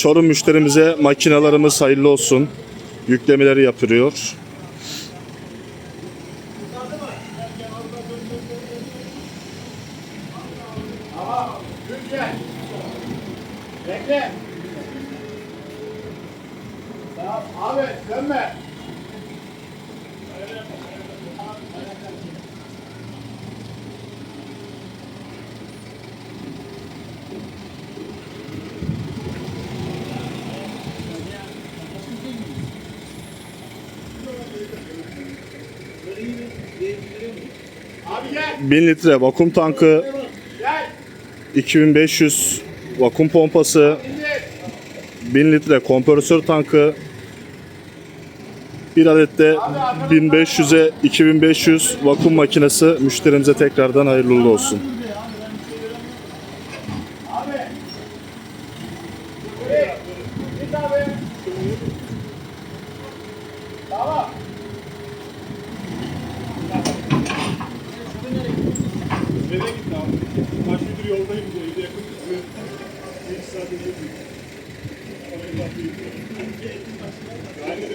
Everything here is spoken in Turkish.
Çorum müşterimize makinalarımız hayırlı olsun. Yüklemeleri yapılıyor. Bekle. Abi dönme. 1000 litre vakum tankı, Gel. 2500 vakum pompası, İndir. 1000 litre kompresör tankı, bir adet de 1500'e 2500 vakum makinesi müşterimize tekrardan hayırlı olsun. Abi. Git abi. Nereye gitti abi? Kaç gündür yoldayım diyor. Evde yakın tutuyor. Bir iki saat önce büyük. Allah'ım büyük. Gayet